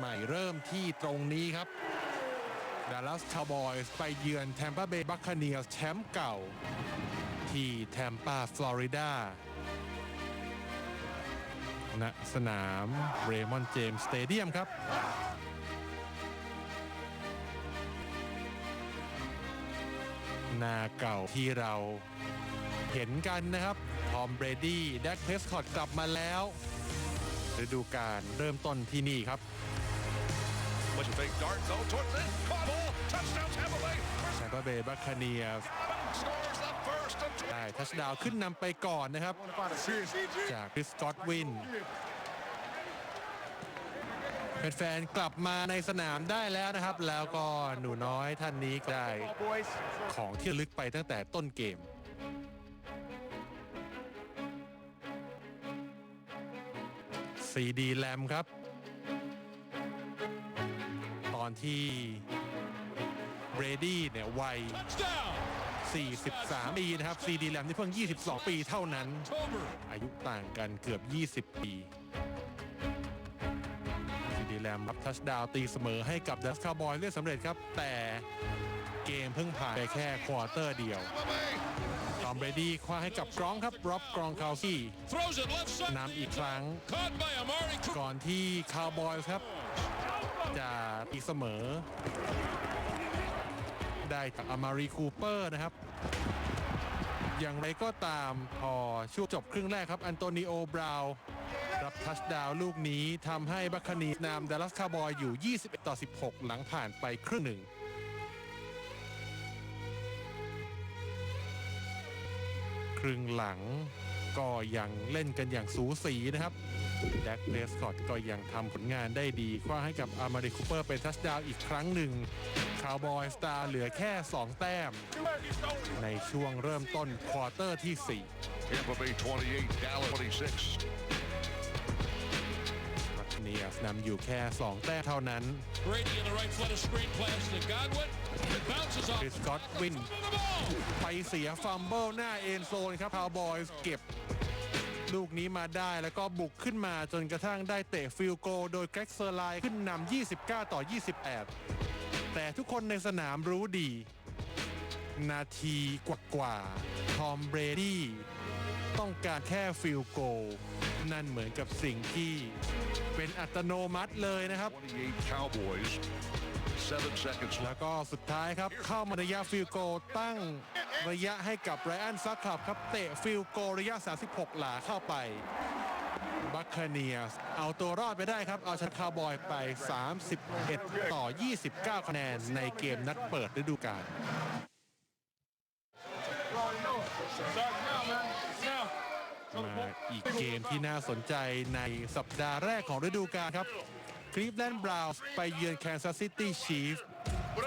ใหม่เริ่มที่ตรงนี้ครับ Dallas Cowboys ไปเยือน Tampa Bay Buccaneers แชมป์เก่า ที่ Tampa Florida ณสนาม Raymond James Stadium ครับนาเก่าที่เราเห็นกันนะครับ ทอมเบรดี้แดกเพสคอตกลับมาแล้วฤดูกาลเริ่มต้นที่นี่ครับ แชมเปอร์เบย์บัคคาเนีย Scores the first of ได้ทัชดาวน์ขึ้นนำไปก่อนนะครับ จากคริสกอตวินแฟนๆกลับมาในสนามได้แล้วนะครับ แล้วก็หนูน้อยท่านนี้ก็ได้ของที่ระลึกไปตั้งแต่ต้นเกมซีดีแลมครับต อนที่เบรดี้เนี่ยวัย touchdown. 43 ปีนะครับซีดีแลมที่เพิ่ง 22 ปีเท่านั้น October. อายุต่างกันเกือบ 20 ปีซีดีแลมรับทัชดาวน์ตีเสมอให้กับดัสคาร์บอยได้สำเร็จครับ แต่เกมเพิ่งผ่านไปแค่ควอเตอร์เดียว Tampa Bay ทอมเบรดี้คว้าให้กับกรองครับร็อบกรองคาวซี่ throws it left side. นำอีกครั้ง Caught by Amari Cooper. ก่อนที่คาวบอยส์ครับ จะตีเสมอ ได้จากอมารีคูเปอร์นะครับ อย่างไรก็ตามพอช่วงจบครึ่งแรกครับ อันโตนิโอบราวน์รับทัชดาวลูกนี้ทำให้บัคคนีนำดัลลัสคาบอยอยู่ 21 ต่อ 16 หลังผ่านไปครึ่งหนึ่งครึ่งหลัง ก็ยังเล่นกันอย่างสูสีนะครับแจ็คเดสคอตก็ยังทำผลงานได้ดีคว้าให้กับอามาริคูเปอร์เป็นทัชดาวอีกครั้งหนึ่งคาวบอยสตาร์เหลือแค่ 2 แต้ม ในช่วงเริ่มต้นควอเตอร์ที่ 4 สนำอยู่แค่ 2 แต้มเท่านั้น Brady in the right flutter screen pass to Godwin. It bounces off. Chris Godwin. To the ball. ไปเสียฟัมเบิลหน้าเอ็นโซนครับคาวบอยส์เก็บ ลูกนี้มาได้แล้วก็บุกขึ้นมาจนกระทั่งได้เตะฟิลโกลโดยแกร็กเซอร์ไลน์ขึ้นนำ 29 ต่อ 28 แต่ทุกคนในสนามรู้ดี นาทีกว่าๆทอมเบรดี้ต้องการแค่ฟิลโกล นั่นเหมือนกับสิ่งที่เป็นอัตโนมัติเลยนะครับ แล้วก็สุดท้ายครับเข้ามาระยะฟิลโกตั้งระยะให้กับไรอันซักขับครับเตะฟิลโกระยะ 36 หลาเข้าไปบัคเนียสเอาตัวรอดไปได้ครับ เอาชนะคาบอยไป 31 ต่อ 29 คะแนนในเกมนัดเปิดฤดูกาล มาอีกเกมที่น่าสนใจในสัปดาห์แรกของฤดูกาลครับคลีฟแลนด์บราวน์ไปเยือนแคนซัสซิตี้ชีฟบ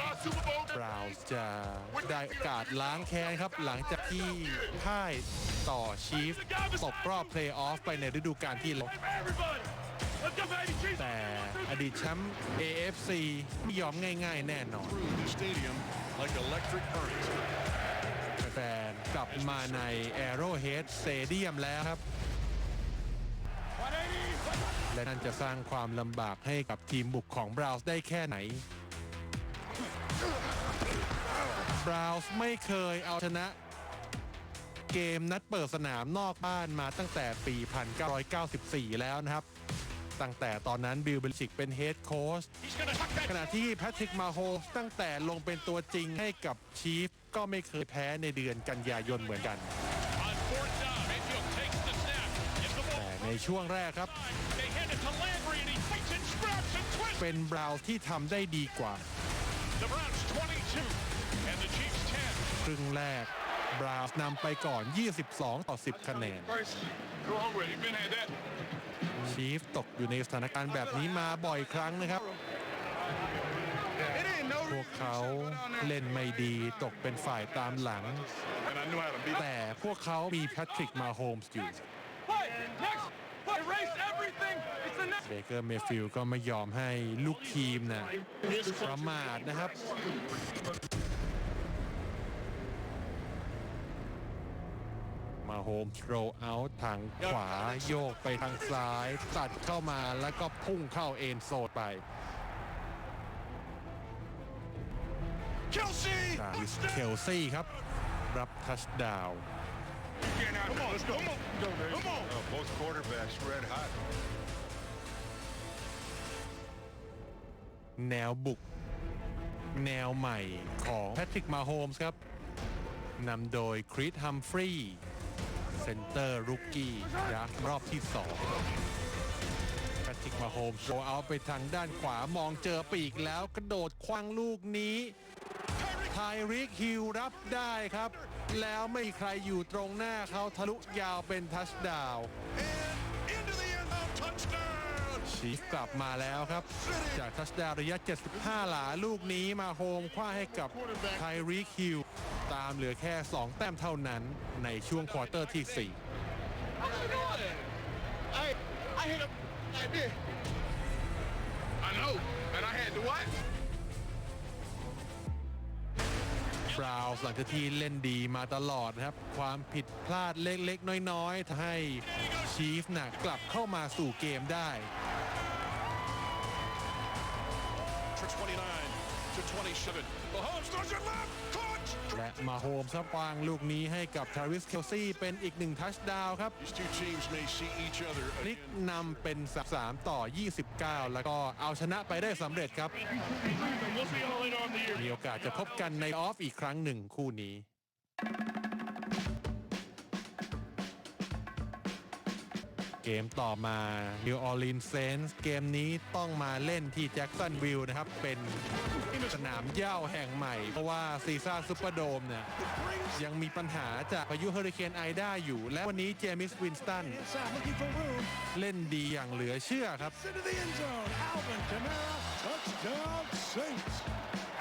ราวน์จะได้โอกาสล้างแค้นครับ หลังจากที่พ่ายต่อชีฟตกรอบเพลย์ออฟไปในฤดูกาลที่แล้วแต่อดีตแชมป์ AFC ไม่ยอมง่ายๆแน่นอน through the stadium like electric current. แฟนๆ กลับมาใน Arrowhead Stadium แล้วครับ และนั่นจะสร้างความลำบากให้กับทีมบุกของบราวน์ได้แค่ไหนบราวน์ไม่เคยเอาชนะ เกมนัดเปิดสนามนอกบ้านมาตั้งแต่ปี 1994 แล้วนะครับตั้งแต่ตอนนั้นบิลเบลชิกเป็นเฮดโค้ชขณะที่แพทริกมาโฮตั้งแต่ลงเป็นตัวจริงให้กับชีฟ ก็ไม่เคยแพ้ในเดือนกันยายนเหมือนกัน แต่ในช่วงแรกครับ เป็นบราวที่ทำได้ดีกว่าครึ่งแรกบราวนำไปก่อน 22 ต่อ 10 คะแนนชีฟตกอยู่ในสถานการณ์แบบนี้มาบ่อยครั้งนะครับ วกเขาเล่นไม่ดีตกเป็นฝ่ายตามหลัง แต่พวกเขามีแพทริกมาโฮมส์อยู่เบเกอร์เมฟิลก็ไม่ยอมให้ลูกทีมนะประมาทนะครับมาโฮมโรเอาท์ทางขวาโยกไปทางซ้าย ตัดเข้ามาแล้วก็พุ่งเข้าเอ็นโซนไป Kelsey! ทาวิสเคลซี่ครับ รับทัชดาวน์ Come on, let's go. Come on. Come on. Oh, both quarterbacks red hot. แนวบุก แนวใหม่ของแพทริกมาโฮมส์ครับนำโดยคริสฮัมฟรีย์เซนเตอร์รุกกี้ดราฟต์รอบที่2แพทริกมาโฮมส์โชว์เอาไปทางด้านขวามองเจอปีกแล้วกระโดดคว้างลูกนี้ ไทริกฮิลรับได้ครับ แล้วไม่มีใครอยู่ตรงหน้าเขาทะลุยาวเป็นทัชดาวน์ชีฟกลับมาแล้วครับ จากทัชดาวน์ระยะ 75 หลาลูกนี้มาโฮมคว้าให้กับไทรีคิ l ตามเหลือแค่ 2 แต้มเท่านั้นในช่วงควอเตอร์ที่ I, I hit him like this. I know, and I had to what? บราวส์หลังจากที่เล่นดีมาตลอดนะครับ ความผิดพลาดเล็กๆ น้อยๆทำให้ชีฟน่ะกลับเข้ามาสู่เกมได้ 29 to 27. Mahomes throws it left. Caught. และมาโฮมครับวางลูกนี้ให้กับทาริสเคลซี่เป็นอีกหนึ่งทัชดาวน์ครับ These two teams may see each other พลิก again. นำเป็น 3 ต่อ 29 แล้วก็เอาชนะไปได้สำเร็จครับ We'll see how later on in the year. มีโอกาสจะพบกันในออฟอีกครั้งหนึ่งคู่นี้ เกมต่อมา New Orleans Saints เกมนี้ต้องมาเล่นที่แจ็ k สันวิลล์นะครับ เป็นสนามเหย้าแห่งใหม่ เพราะว่าซีซ่าซูเปอร์โดมเนี่ยยังมีปัญหาจากพายุเฮอริเคนไอด้าอยู่ และวันนี้เจมิสวินสตัน Inside looking for room. เล่นดีอย่างเหลือเชื่อครับ Into the end zone. Alvin Kamara. Touchdown Saints.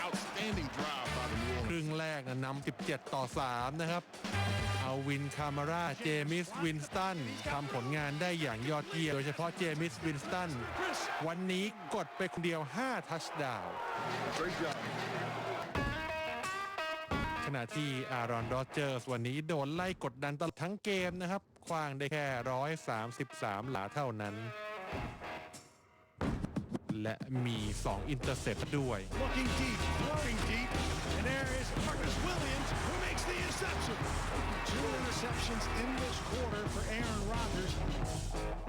Outstanding drive by the New ค Orleans. รึ่งแรกนะนำ17 ต่อ 3 นะครับเอา วินคามาราเจมิสวินสตันทำผลงานได้อย่างยอดเยี่ยมโดยเฉพาะเจมิสวินสตันวันนี้กดไปคนเดียว 5 ทัชดาวขณะที่อารอนโรเจอร์สวันนี้โดนไล่กดดันตลอดทั้งเกมนะครับคว้างได้แค่ 133 หลาเท่านั้น และมี 2 อินเตอร์เซปด้วย Looking deep. blowing deep. And there is Marcus Williams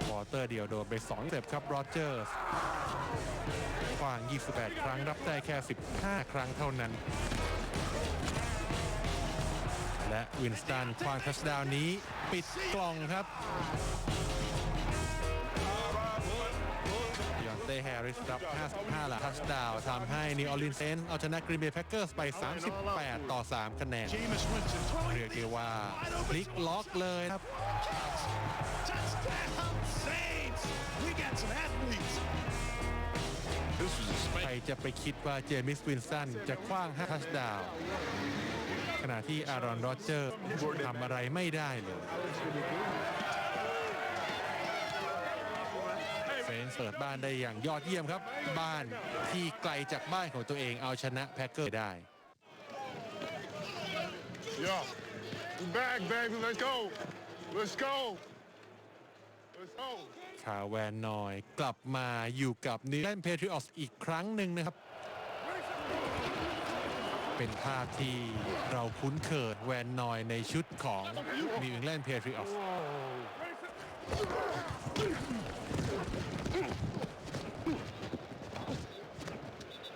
ควอเตอร์เดียวโดนไป2เซปครับโรเจอร์สคว้าง 28 ครั้งรับได้แค่ 15 ครั้งเท่านั้น และวินสตันควางทัชดาวน์นี้ ปิดกล่องครับ ยอนเต้แฮร์ริสรับ 55 หลาทัชดาวน์ทำให้นิวออร์ลีนเซนเอาชนะกรีนเบย์แพ็คเกอร์สไป 38 ต่อ 3 คะแนน Jameis Winston throwing เรียกได้ว่าพลิกล็อกเลยครับ touchdown Saints. We got some athletes. This was a ใคร spank. จะไปคิดว่าเจมิสวินสันจะคว้าง5ทัชดาวน์ขณะที่อารอนโรเจอร์ทำอะไรไม่ได้เลย เฟนส์เปิดบ้านได้อย่างยอดเยี่ยมครับ บ้านที่ไกลจากบ้านของตัวเองเอาชนะแพ็คเกอร์ได้ Yo, we back, baby. Let's go. Let's go. Let's go. คาแวนนอยกลับมาอยู่กับนิวแลนด์เพทริออสอีกครั้งหนึ่งนะครับ เป็นภาพที่เราคุ้นเคยแวนนอยในชุดของนิวอิงแลนด์เพทริออส What are you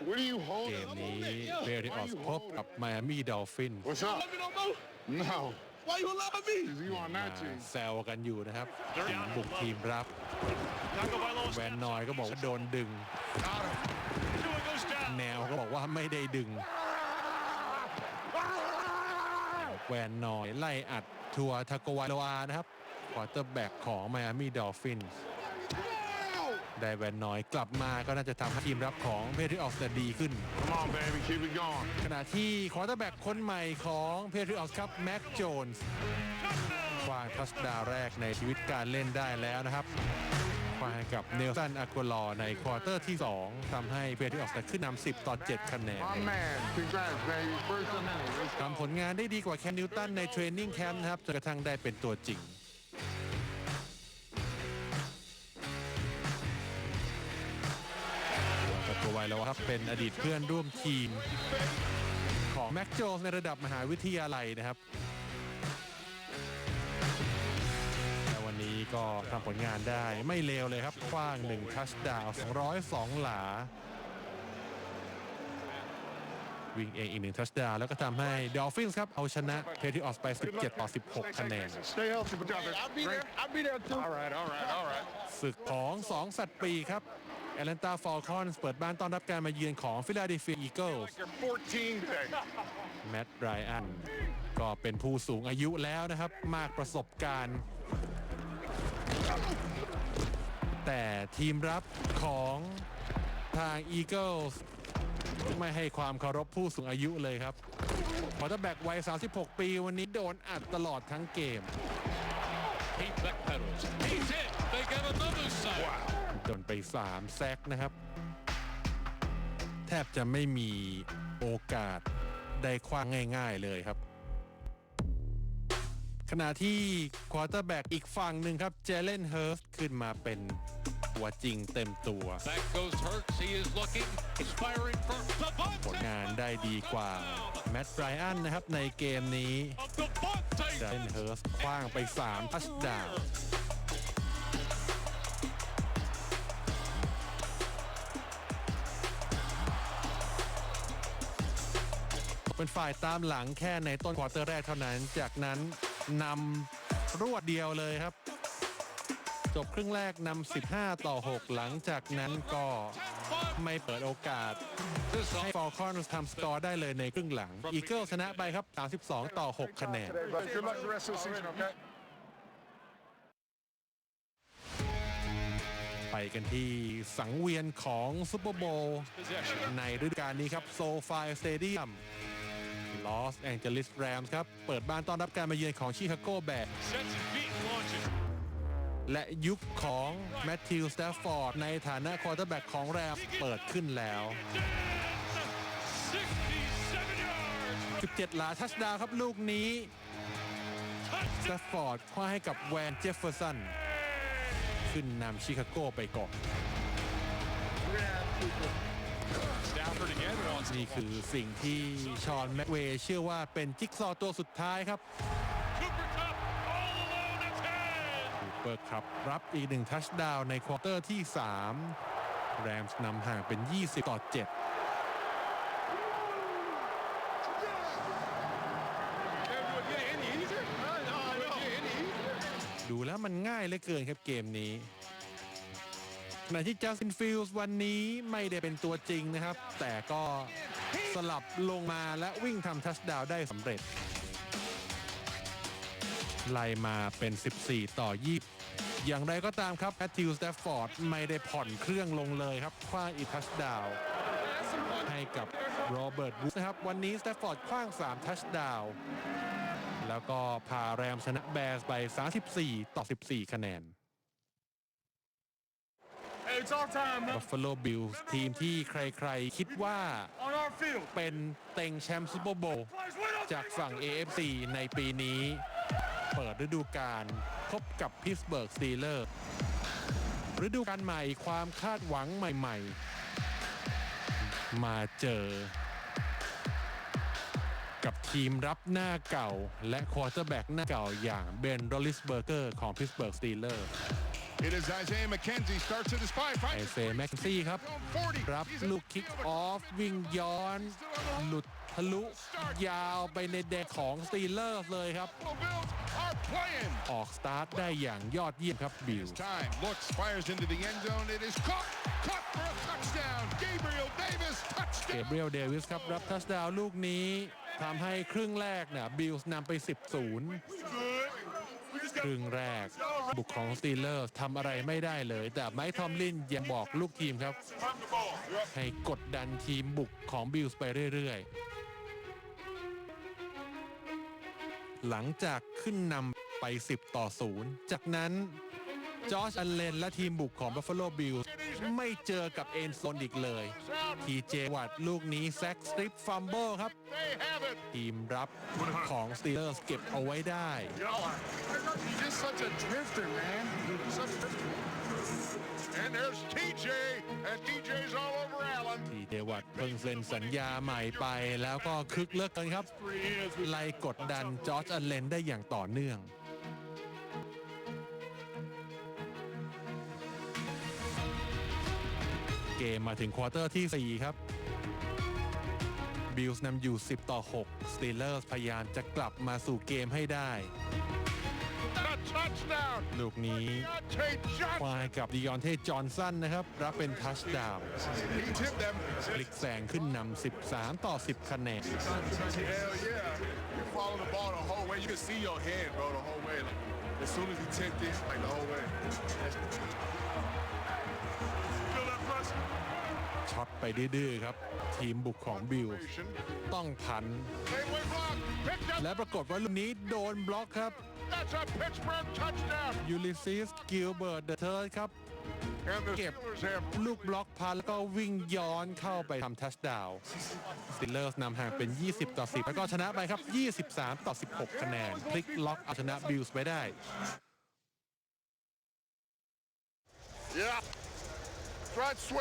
เก holding? มนี้เพทริออสพบกับไมอามี่ดอลฟิน What's up? Let me no more. No. Why you allowing me? Is you on that team? แซวกันอยู่นะครับทีมบุกทีมรับ Tackle by Lowe's. แวนนอยก็บอกว่าโดนดึง Tua goes down. แนวก็บอกว่าไม่ได้ดึง แวนนอยไล่อัดทัวร์ทาโกวาโลอานะครับควอเตอร์แบ็กของไมอามี่ดอลฟิน ได้แวนนอยกลับมาก็น่าจะทำให้ทีมรับของเพทริออสจะดีขึ้น Come on, baby. Keep it going. ขณะที่ควอเตอร์แบ็กคนใหม่ของเพทริออสครับแม็กโจนส์ควางทัชดาวน์แรกในชีวิตการเล่นได้แล้วนะครับคว้าให้กับเนลสันอากัวลอในควอเตอร์ที่ 2ทำให้เพเทียออกขึ้นนำ10 ต่อ 7 คะแนน My man, congrats, baby. First and Let's go. ทำผลงานได้ดีกว่าแคนนิวตันในเทรนนิ่งแคมป์นะครับจนกระทั่งได้เป็นตัวจริง กับตัวไวแล้วครับเป็นอดีตเพื่อนร่วมทีมของแม็กโจสในระดับมหาวิทยาลัยนะครับและวันนี้ก็ทำผลงานได้ไม่เลวเลยครับคว้าง1ทัชดาว202 หลา วิ่งเองอีกหนึ่งทัชดาวแล้วก็ทำให้ดอลฟินส์ครับ เอาชนะเพทิออสไป 17 ต่อ 16 คะแนน Stay healthy, but y'all I'll be there. I'll be there too. All right, all right, all right. ศึกของ 2 สัตว์ปีครับ แอตแลนตาฟอลคอนเปิดบ้านต้อนรับการมาเยือนของฟิลาเดลเฟียอีเกิลส์ You're 14 today. แมตต์ไรอันก็เป็นผู้สูงอายุแล้วนะครับ มากประสบการณ์ แต่ทีมรับของทางอีเกิลส์ไม่ให้ความเคารพผู้สูงอายุเลยครับพอตแบ็กวัย 36 ปีวันนี้โดนอัดตลอดทั้งเกม He backpedals. He's in. They got another sack. โดนไป 3 แซกนะครับ แทบจะไม่มีโอกาสได้คว้างง่าย ๆเลยครับ ขณะที่ควอเตอร์แบ็กอีกฝั่งหนึ่งครับเจเลนเฮิร์ฟขึ้นมาเป็นตัวจริงเต็มตัว Back goes Hurts. He is looking. He's firing for ผล Devontae. งานได้ดีกว่า แมตต์ไรอันนะครับในเกมนี้ Of Devontae. เจเลนเฮิร์ฟคว้างไป3ทัชดาวน์ เป็นฝ่ายตามหลังแค่ในต้นควอเตอร์แรกเท่านั้น จากนั้นนำรวดเดียวเลยครับ จบครึ่งแรกนำ 15 ต่อ 6 หลังจากนั้นก็ไม่เปิดโอกาส ให้ฟอลคอนทำสกอร์ได้เลยในครึ่งหลัง อีเกิลชนะไปครับ 32 ต่อ 6 คะแนนไปกันที่สังเวียนของซูเปอร์โบว์ในฤดูกาลนี้ครับ โซฟายสเตเดียม ลอสแองเจลิสแรมส์ครับ เปิดบ้านต้อนรับการมาเยือนของชิคาโกแบร์และยุคของแมทธิวสแตฟฟอร์ดในฐานะควอเตอร์แบ็กของแรมส์เปิดขึ้นแล้ว 17 หลาทัชดาวครับลูกนี้สแตฟฟอร์ดคว้าให้กับแวนเจฟเฟอร์สัน ขึ้นนำชิคาโกไปก่อน นี่คือสิ่งที่ชอนแม็กเวย์เชื่อว่าเป็นจิ๊กซอตัวสุดท้ายครับ Cooper Cup all alone at 10. คูเปอร์ครับรับอีกหนึ่งทัชดาวในควอเตอร์ที่ 3 แรมส์นำห่างเป็น 20 ต่อ 7ดูแล้วมันง่ายเหลือเกินครับเกมนี้ ขณะที่จัสตินฟิลส์วันนี้ไม่ได้เป็นตัวจริงนะครับ แต่ก็สลับลงมาและวิ่งทำทัชดาวได้สำเร็จ ไล่มาเป็น 14 ต่อ 20 อย่างไรก็ตามครับแมทธิวสแตฟฟอร์ดไม่ได้ผ่อนเครื่องลงเลยครับคว้างอีทัชดาวให้กับโรเบิร์ตบูสนะครับ วันนี้สแตฟฟอร์ดคว้าง 3 ทัชดาวแล้วก็พาแรมชนะแบร์สไป 34 ต่อ 14 คะแนน Hey, it's our time, man. Buffalo Bills ทีมที่ใครๆ คิดว่า On our field. เป็นเต็งแชมป์ซูเปอร์โบว์ Players, wait up. จากฝั่ง AFC ในปีนี้ เปิดฤดูกาลพบกับพิสเบิร์กสตีเลอร์ฤดูกาลใหม่ความคาดหวังใหม่ๆ มาเจอ กับทีมรับหน้าเก่า และควอเตอร์แบ็กหน้าเก่าอย่างเบนโรลิสเบอร์เกอร์ของพิสเบิร์กสตีเลอร์ It is Isaiah McKenzie starts at his five. ไอเซแม็กซี่ครับ รับลูกคิกออฟ วิ่งย้อน หลุดทะลุ ยาวไปในแดนของสตีเลอร์เลยครับ Bills are playing. ออกสตาร์ทได้อย่างยอดเยี่ยมครับบิล Time looks, fires into the end zone. It is caught, caught for a touchdown. Gabriel Davis เก touchdown. เบรียลเดวิสครับ รับทัชดาวน์ลูกนี้ทำให้ครึ่งแรกเนี่ยบิลส์นำไป 10 0 ครึ่งแรก บุกของสตีเลอร์ทำอะไรไม่ได้เลย แต่ไมค์ทอมลินยังบอกลูกทีมครับ ให้กดดันทีมบุกของบิลส์ไปเรื่อยๆ หลังจากขึ้นนำไป 10 ต่อ 0 จากนั้น จอร์จอัลเลนและทีมบุกของ Buffalo Bills ไม่เจอกับเอนโซนอีกเลย ทีเจวัตลูกนี้แซกสตริปฟัมเบิลครับ They have it. ทีมรับของ Steelers เก็บเอาไว้ได้ He's just such a drifter, man. Such a drifter. And there's TJ, and TJ's all over Allen. ทีเจวัตเพิ่งเซ็นสัญญาใหม่ไปแล้วก็คึกเหลือกเกินครับ ไล่กดดันจอร์จอัลเลนได้อย่างต่อเนื่อง เกมมาถึงควอเตอร์ที่ 4 ครับบิลส์นำอยู่ 10 ต่อ 6 สตีเลอร์พยายามจะกลับมาสู่เกมให้ได้ A touchdown. ลูกนี้ Deontay ควา Johnson. ยกับดิออนเทจอห์นสันนะครับ รับเป็นทัชดาวน์ He tipped them. พลิกแซงขึ้นนำ 13 ต่อ 10 คะแนน Hell yeah. You follow the ball the whole way. You can see your head, bro, the whole way. Like, as soon as he tipped it, like the whole way. ช็อตไปดื้อๆครับ ทีมบุกของบิลส์ต้องพัน Fadeaway block. Picked up. และปรากฏว่าลูกนี้โดนบล็อกครับ That's a Pittsburgh touchdown. ยูลิซิสกิลเบิร์ตเดอะเทิร์ดครับ And the Skip. Steelers have ลูกบล็อกพันแล้วก็วิ่งย้อนเข้าไปทำทัชดาวน์สติลเลอร์สนำห่างเป็น 20 ต่อ 10 แล้วก็ชนะไปครับ 23 ต่อ 16 คะแนน พลิกล็อกเอาชนะบิลส์ไปได้ Yeah. Try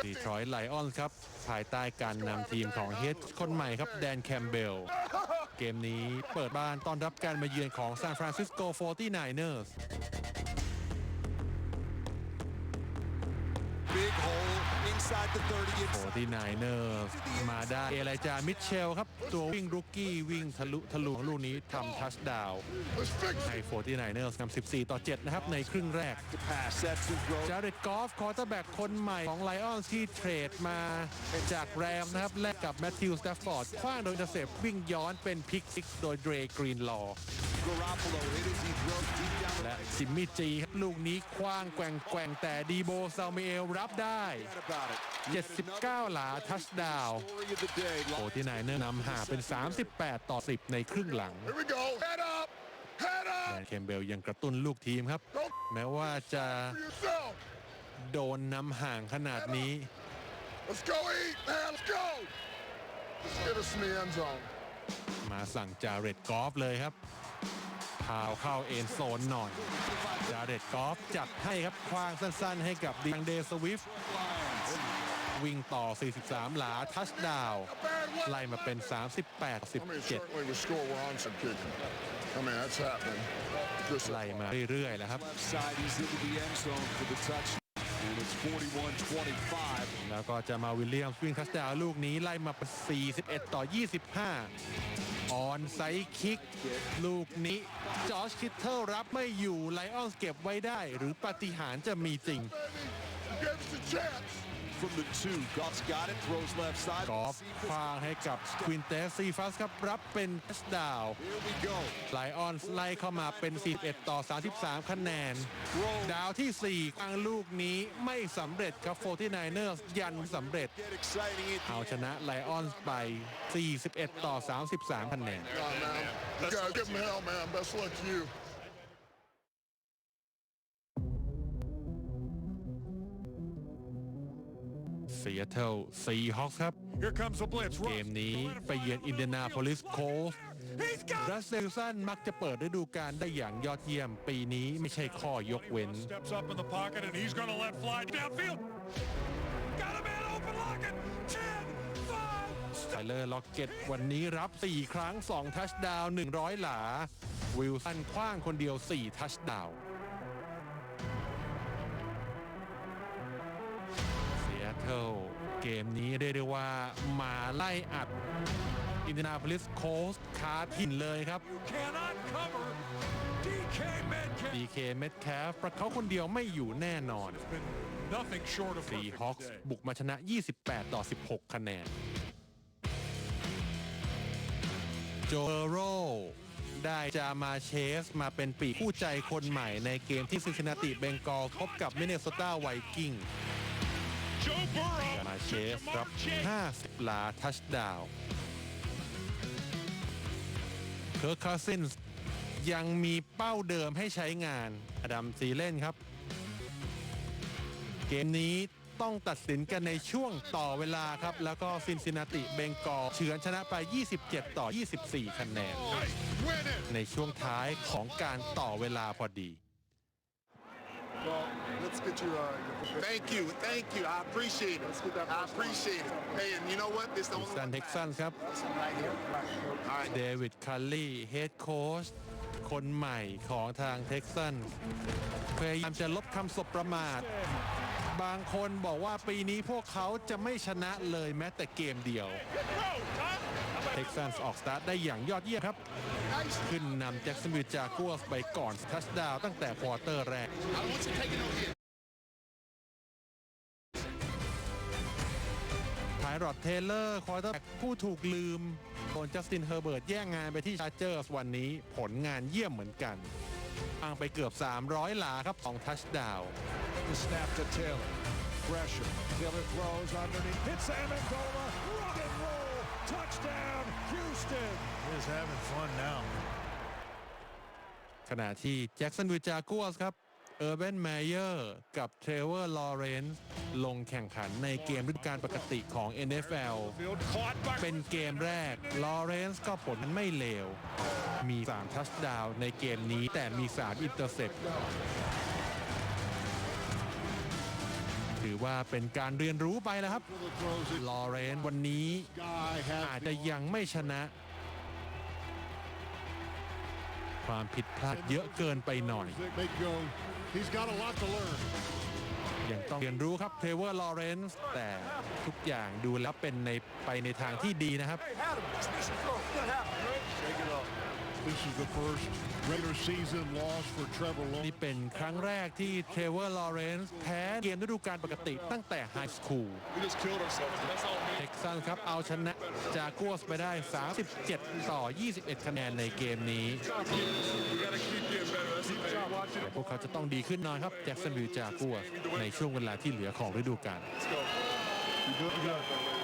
ดีทรอยต์ไลออนครับ ภายใต้การนำทีมของเฮดคนใหม่ครับ แดนแคมเบล เกมนี้เปิดบ้านต้อนรับการมาเยือนของซานฟรานซิสโก 49ers Big hole inside the 30. It's 49ers มาได้เอไลจามิเชลครับ ตัววิ่งรุกกี้วิ่งทะลุทะลุลูกนี้ทำทัชดาวน์ Let's fix ให้ it. 49ers นำ14 ต่อ 7 นะครับ ในครึ่งแรกจาริดกอล์ฟคอร์เตอร์แบ็กคนใหม่ของไลออนที่เทรดมาจากแรมนะครับ แลกกับแมทธิวสแตฟฟอร์ดคว้างโดยนเตอร์เซปวิ่งย้อนเป็นพิกซิกโดยเดรกรีนลอ Garoppolo hit as he throws deep down the และซิมมี่จีครับลูกนี้คว้างแกว่งแกว่งแต่ดีโบซาเมเอลรับได้ Forget about it. 79 หลาทัชดาวน์ Story of the day. โอที่ไนเนอร์นำห่างเป็น 38 ต่อ 10 ในครึ่งหลัง Here we go. Head up. Head แด up. นเคมเบลยังกระตุ้นลูกทีมครับ Go แม้ว่าจะ for yourself. โดนนำห่างขนาดนี้ Let's go eat, man. Let's go. Let's get us in the end zone. มาสั่งจาเรดกอล์ฟเลยครับ พาวเข้าเอ็นโซนหน่อย จาเรดกอล์ฟจัดให้ครับคว้างสั้นๆ ให้กับดิงเดสวิฟวิ่งต่อ 43 หลา ทัชดาว ไล่มาเป็น 38-17 ไล่มาเรื่อยๆแล้วครับ แล้วก็จะมาวิลเลียมสวิ่งทัชดาวลูกนี้ไล่มาเป็น41 ต่อ 25 ออนไซคิก ลูกนี้จอชคิทเทอร์รับไม่อยู่ไลออนเก็บไว้ได้ หรือปฏิหารจะมีจริง baby. Gives the chance. From the two. Goff's got it. Throws left side. กอล์ฟคว้างให้กับควินเตสซีฟัสครับ รับเป็นทัชดาวน์ Here we go. ไลออนส์ไล่เข้ามาเป็น 41 ต่อ 33 คะแนน ดาวที่ 4 กลางลูกนี้ไม่สำเร็จครับ 49ers ยันสำเร็จ Get exciting at เอาชนะไลออนส์ไป 41 ต่อ 33 คะแนน Come on, man. You gotta give him hell, man. Best luck to you. เซียเทลซีฮอคครับ Here comes the blitz. เกมนี้ไปเยือนอินเดียนาโพลิสโคล He's got รัสเซลสันมักจะเปิดฤดูกาลได้อย่างยอดเยี่ยมปีนี้ไม่ใช่ข้อยกเว้น Steps up in the pocket and he's going to let fly downfield. Got a man open, Lockett. 10, ไทเลอร์ล็อกเก็ตวันนี้รับ 4 ครั้ง 2 ทัชดาวน์100 หลา วิลสันคว้างคนเดียว 4 ทัชดาว น์เซียเทลเกมนี้เรียกได้ว่ามาไล่อัดอินเดียนาโพลิสโคสคาถิ่นเลยครับ cannot cover. DK Metcalf. ดีเคเม t แคฟประเขาคนเดียวไม่อยู่แน่นอน Been nothing short of ซี perfect ฮอคส์ today. บุกมาชนะ 28 ต่อ 16 คะแนน โจโรได้จามาเชสมาเป็นปีกคู่ใจคนใหม่ในเกมที่ซินซินนาติเบงกอลพบกับมินเนโซตาไวกิ้ง Joe Burrow. มาเช to สรับ Jamar Chase. 50หลาทัชดาวน์เคิร์คคาซินส์ยังมีเป้าเดิมให้ใช้งานอดัมซีเล่นครับ เกมนี้ต้องตัดสินกันในช่วงต่อเวลาครับ แล้วก็ซินซินาติเบงกอลเฉือนชนะไป 27 ต่อ 24 คะแนน Win it. ในช่วงท้ายของการต่อเวลาพอดี Well, let's get you. Uh, your Thank you, thank you. I appreciate Let's it. get that I first appreciate it. Hey, and you know what? This the ฮิ only สตัน one เท็กซันครับ right here. All right. เดวิดคัลลี่เฮดโค้ชคนใหม่ของทางเท็กซันพยายามจะลบคำสบประมาท บางคนบอกว่าปีนี้พวกเขาจะไม่ชนะเลยแม้แต่เกมเดียว เท็กซันออกสตาร์ทได้อย่างยอดเยี่ยมครับ ขึ้นนำแจ็คสันวิลจากัวสไปก่อนทัชดาวตั้งแต่ควอเตอร์แรก I don't want you taking no hit. ไทรอดเทเลอร์ควอเตอร์ผู้ถูกลืมโดนจัสตินเฮอร์เบิร์ตแย่งงานไปที่ชาร์เจอร์สวันนี้ผลงานเยี่ยมเหมือนกันอ้างไปเกือบ 300 หลาครับของทัชดาวน์ The snap to Taylor. Pressure. Taylor throws underneath. Hits Amendola. Rock and roll. Touchdown, Houston. Is having fun now. ขณะที่แจ็คสันวิลจากัวสครับเออร์เบนแมเยอร์กับเทรเวอร์ลอเรนซ์ลงแข่งขันในเกมฤดูกาลปกติของ NFL Field caught by เป็นเกมแรกลอเรนซ์ก็ผลไม่เลว มี3ทัชดาวน์ในเกมนี้แต่มี3อินเตอร์เซป ถือว่าเป็นการเรียนรู้ไปแล้วครับ ลอเรนซ์วันนี้อาจจะยังไม่ชนะ ความผิดพลาดเยอะเกินไปหน่อย ยังต้องเรียนรู้ครับเทเวอร์ลอเรนซ์แต่ทุกอย่างดูแล้วเป็นในไปในทางที่ดีนะครับ This is the first regular season loss for Trevor นี่ Lawrence. เป็นครั้งแรกที่เทรเวอร์ลอเรนซ์แพ้เกมฤดูกาลปกติตั้งแต่ไฮสคูล We just killed ourselves. That's all me. เท็กซันครับเอาชนะจากัวสไปได้ 37 ต่อ 21 คะแนนในเกมนี้ We gotta keep getting better. That's the thing. Watching แต่พวกเขาจะต้องดีขึ้นหน่อยครับแจ็คสันวิลจากัวสในช่วงเวลาที่เหลือของฤดูกาล Let's go. You good? You got it, baby. You got it.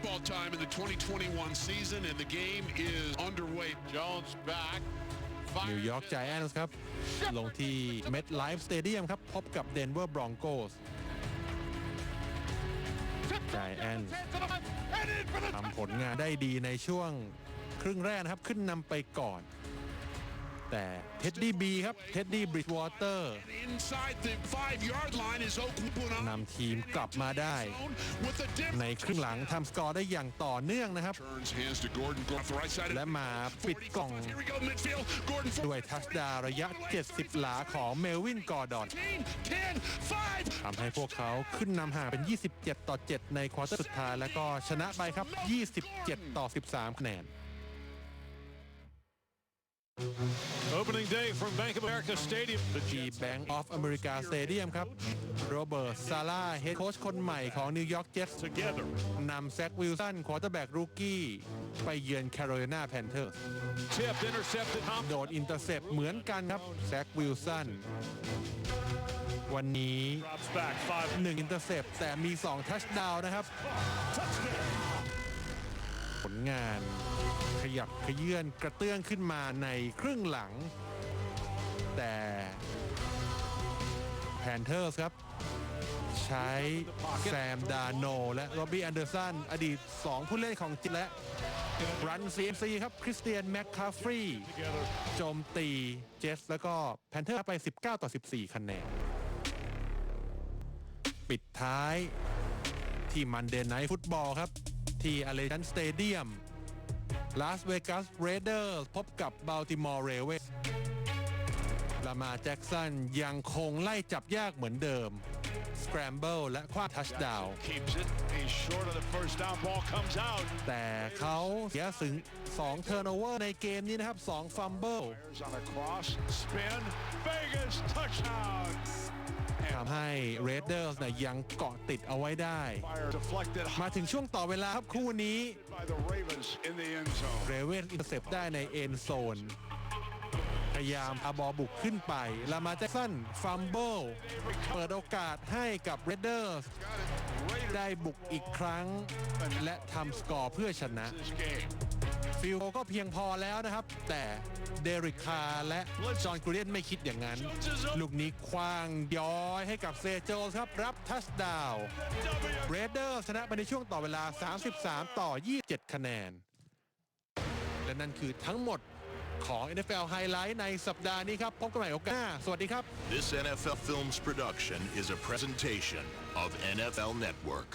Football time in the 2021 season, and the game is underway. Jones back. นิวยอร์ก i จแอนส์ครับ ลงที่เม t ไลฟ์สเตเดียมครับ พบกับเดนเวอร์บรองโกส Giants ทำผลงานได้ดีในช่วงครึ่งแรกนะครับ ขึ้นนำไปก่อน แต่เท็ดดี้บีครับเท็ดดี้บริดวอเตอร์ Inside the five-yard line is Oakland นำทีมกลับมาได้ with a dip. ในครึ่งหลังทำสกอร์ได้อย่างต่อเนื่องนะครับ Turns hands to Gordon. Go off the right side. และมาปิดกล่อง Here we go midfield. Gordon for ด้วยทัชดาวน์ระยะ 70 หลาของเมลวินกอร์ดอน 10, 10, 5. ทำให้พวกเขาขึ้นนำห่างเป็น 27 ต่อ 7 ในควอเตอร์สุดท้าย แล้วก็ชนะไปครับ 27 ต่อ 13 คะแนน Opening day from Bank of America Stadium. The ที่ Jets Bank of America Stadium ครับโรเบิร์ตซาร่าเฮดโค้ชคนใหม่ของนิวยอร์กเจ็ตส์ together. นำแซควิลสันควอเตอร์แบ็กรูกี้ไปเยือนแคโรไลนาแพนเทอร์ Tipped, intercepted. Tom โดนอินเตอร์เซปเหมือนกันครับแซควิลสันวันนี้ drops back. Five. 1อินเตอร์เซปแต่มี 2 ทัชดาวน์นะครับ Touchdown. ผลงาน ขยับขยื่นกระเตื้องขึ้นมาในครึ่งหลัง แต่แพนเทอร์สครับ ใช้แซมดาโน และโรบบี้แอนเดอร์สันอดีต 2 ผู้เล่นของจิตและรัน CMC ครับ คริสเตียนแมคคาฟรีโจมตีเจส แล้วก็แพนเทอร์ไป 19 ต่อ 14 คะแนน ปิดท้ายที่มันเดนไนฟุตบอลครับ ที่อเลจันสเตเดียมลาสเวกัสเรเดอร์พบกับบัลติมอร์เรเวสลามาแจ็กสันยังคงไล่จับยากเหมือนเดิมสแครมเบิลและคว้าทัชดาว Keeps it. He's short of the first down. Ball comes out. แต่เขาเสียถึง2เทอร์โนเวอร์ในเกมนี้นะครับ2ฟั มเบิล Fires on a cross. Spin. Vegas touchdown. ทำให้เรเดอร์สนะยังเกาะติดเอาไว้ได้ Fire deflected มาถึงช่วงต่อเวลาครับคู่นี้ by the Ravens in the end zone. เรเวนอินเตอร์เซปได้ในเอ็นโซนพยายามพาบอลบุกขึ้นไป ลามาแจ็กสันฟัมเบิลเปิดโอกาสให้กับเรดเดอร์ ได้บุกอีกครั้ง และทำสกอร์เพื่อชนะ ฟิลโกก็เพียงพอแล้วนะครับ แต่เดริกคาร์และจอห์นกรูเดนไม่คิดอย่างนั้น ลูกนี้คว้างย้อยให้กับเซโจสครับ รับทัชดาวน์เรเดอร์ชนะไปในช่วงต่อเวลา 33 ต่อ 27 คะแนน และนั่นคือทั้งหมด ของ NFL Highlight ในสัปดาห์นี้ครับ พบกันใหม่โอกาสหน้า สวัสดีครับ This NFL Films production is a presentation of NFL Network.